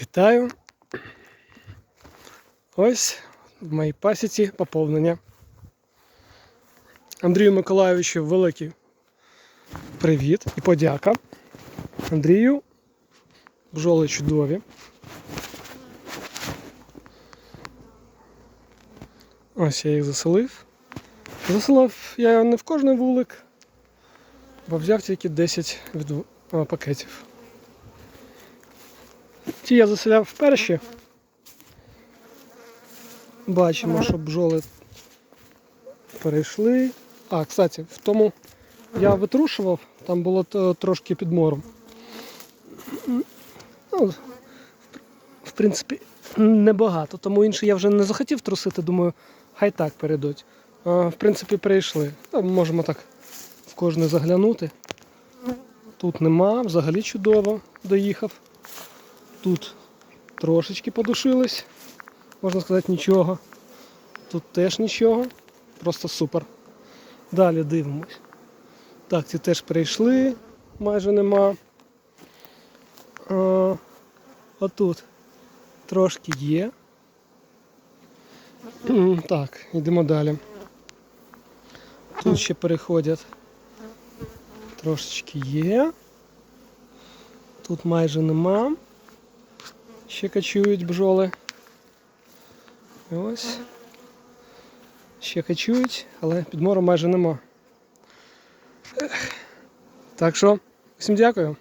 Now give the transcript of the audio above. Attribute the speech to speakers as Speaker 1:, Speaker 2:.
Speaker 1: Вітаю. Ось в моїй пасіці поповнення. Андрію Миколайовичу великий привіт і подяка. Андрію бджоли чудові. Ось я їх заселив. Заселив я не в кожний вулик, бо взяв тільки 10 від, пакетів. Ті я заселяв вперше. Бачимо, що бджоли перейшли. А, кстати, в тому я витрушував, там було трошки підмором. Ну, в принципі, небагато, тому інше я вже не захотів трусити, думаю, хай так перейдуть. В принципі, перейшли. Можемо так в кожне заглянути. Тут нема, взагалі чудово доїхав. Тут трошечки подушились, можна сказати, нічого. Тут теж нічого, просто супер. Далі дивимось. Так, ці теж прийшли, майже нема. А, отут трошки є. Так, йдемо далі. Тут ще переходять. Трошечки є. Тут майже нема. Ще качують бджоли. Ось. Ще качують, але підмору майже нема. Так що, всім дякую.